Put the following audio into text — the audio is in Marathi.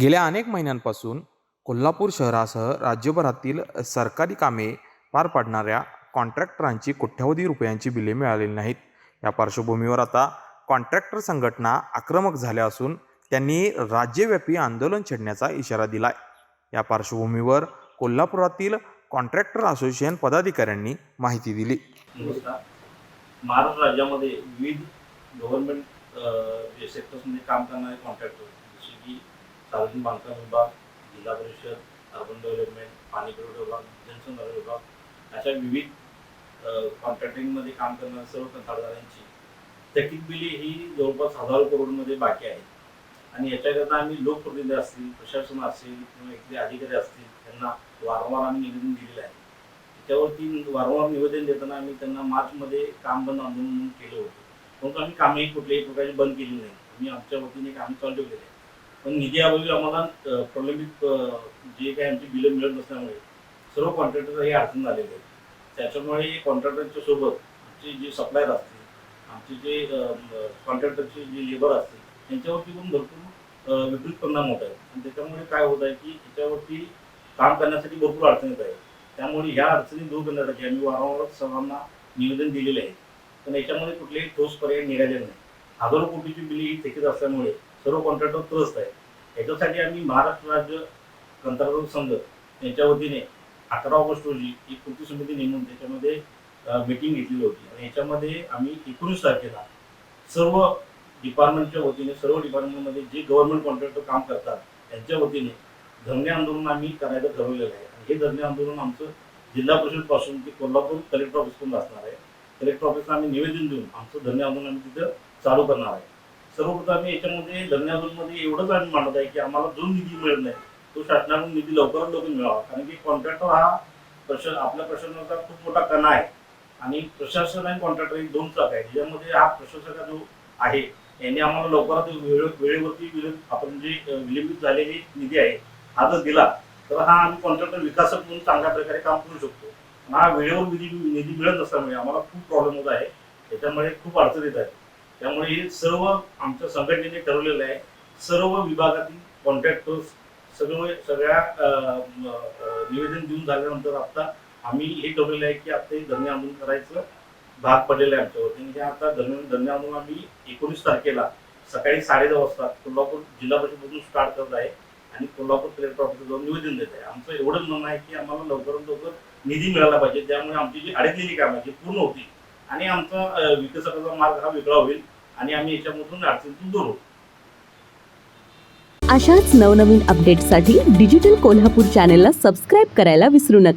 गेल्या अनेक महिन्यांपासून कोल्हापूर शहरासह राज्यभरातील सरकारी कामे पार पाडणाऱ्या कॉन्ट्रॅक्टरांची कोट्यावधी रुपयांची बिले मिळालेली नाहीत. या पार्श्वभूमीवर आता कॉन्ट्रॅक्टर संघटना आक्रमक झाल्या असून त्यांनी राज्यव्यापी आंदोलन छेडण्याचा इशारा दिलाय. या पार्श्वभूमीवर कोल्हापुरातील कॉन्ट्रॅक्टर असोसिएशन पदाधिकाऱ्यांनी माहिती दिली. महाराष्ट्र राज्यामध्ये विविध गव्हर्नमेंट सेक्टर्समध्ये काम करणारे कॉन्ट्रॅक्टर जसे की सार्वजनिक बांधकाम विभाग जिल्हा परिषद अर्बन डेव्हलपमेंट पाणी पुरवठा विभाग जनसंचालन विभाग अशा विविध कॉन्ट्रॅक्टिंगमध्ये काम करणाऱ्या सर्व कंत्राटदारांची थकीत बिले ही जवळपास हजारो करोडमध्ये बाकी आहेत. आणि याच्याकरता आम्ही लोकप्रतिनिधी असतील प्रशासन असेल किंवा इथले अधिकारी असतील त्यांना वारंवार आम्ही निवेदन दिलेलं आहे. त्याच्यावरती वारंवार निवेदन देताना आम्ही त्यांना मार्चमध्ये काम बंद आंदोलन म्हणून केलं होतं. परंतु आम्ही कामही कुठल्याही प्रकारची बंद केली नाही. आम्ही आमच्या वतीने काम चालू ठेवलेले आहे पण निधी अभावी आम्हाला प्रलंबित जे काही आमची बिलं मिळत नसल्यामुळे सर्व कॉन्ट्रॅक्टर हे अडचण झालेले आहेत त्याच्यामुळे कॉन्ट्रॅक्टरच्या सोबत आमचे जे सप्लायर असतील आमचे जे कॉन्ट्रॅक्टरचे जे लेबर असतील त्यांच्यावरती पण भरपूर विपरीत परिणाम होत आहे. आणि त्याच्यामुळे काय होत आहे की त्याच्यावरती काम करण्यासाठी भरपूर अडचणी येत आहे. त्यामुळे ह्या अडचणी दूर करण्यासाठी आम्ही वारंवार सर्वांना निवेदन दिलेले आहे. पण याच्यामध्ये कुठलेही ठोस पर्याय निघाले नाही. हजारो कोटीची बिली ही थकीत असल्यामुळे सर्व कॉन्ट्रॅक्टर त्रस्त आहेत. याच्यासाठी आम्ही महाराष्ट्र राज्य कंत्राटदार संघ यांच्या वतीने अकरा ऑगस्ट रोजी एक कृती समिती नेमून त्याच्यामध्ये मीटिंग घेतलेली होती. आणि याच्यामध्ये आम्ही एकोणीस तारखेला सर्व डिपार्टमेंटच्या वतीने सर्व डिपार्टमेंटमध्ये जे गव्हर्नमेंट कॉन्ट्रॅक्टर काम करतात त्यांच्या वतीने धरणे आंदोलन आम्ही करायचं ठरवलेलं आहे. आणि हे धरणे आंदोलन आमचं जिल्हा परिषदपासून ते कोल्हापूर कलेक्टर ऑफिसपर्यंत असणार आहे. कलेक्टर ऑफिसला आम्ही निवेदन देऊन आमचं धरणे आंदोलन आम्ही तिथं चालू करणार आहे. सर्वप्रथम आम्ही याच्यामध्ये धरणे एवढंच आम्ही मानत आहे की आम्हाला जो निधी मिळत नाही तो शासनाकडून निधी लवकरात लवकर मिळावा. कारण की कॉन्ट्रॅक्टर हा प्रशासन आपल्या प्रशासनाचा खूप मोठा कणा आहे. आणि प्रशासन आणि कॉन्ट्रॅक्टर हे दोन चाक आहे ज्यामध्ये हा प्रशासक जो आहे यांनी आम्हाला लवकरात वेळ वेळेवरती आपण जे विलंबित झालेली निधी आहे हा जर दिला तर हा आम्ही कॉन्ट्रॅक्टर विकासक म्हणून चांगल्या प्रकारे काम करू शकतो. हा वेळेवर निधी निधी मिळत नसल्यामुळे आम्हाला खूप प्रॉब्लेम होत आहे. त्याच्यामुळे खूप अडचण येत आहे. त्यामुळे हे सर्व आमच्या संघटनेने ठरवलेलं आहे. सर्व विभागातील कॉन्ट्रॅक्टर्स सगळे सगळ्या निवेदन देऊन झाल्यानंतर आता आम्ही हे ठरवलेलं आहे की आता हे धरणे आंदोलन करायचं भाग पडलेलं आहे आमच्यावरती आणि हे आता धरणे धरणे आंदोलन आम्ही एकोणीस तारखेला सकाळी साडेदहा वाजता कोल्हापूर जिल्हा परिषदमधून स्टार्ट करत आहे आणि कोल्हापूर कलेक्टर ऑफिसला जाऊन निवेदन देत आहे. आमचं एवढंच म्हणणं आहे की आम्हाला लवकरात लवकर निधी मिळाला पाहिजे. त्यामुळे आमची जी अडकलेली कामं जी पूर्ण होतील आणि आमचा विकासाचा मार्ग हा वेगळा होईल आणि आम्ही याच्यामधून अडचणीतून दूर होऊ. अशाच नवनवीन अपडेट्ससाठी डिजिटल कोल्हापूर चॅनेलला सबस्क्राईब करायला विसरू नका.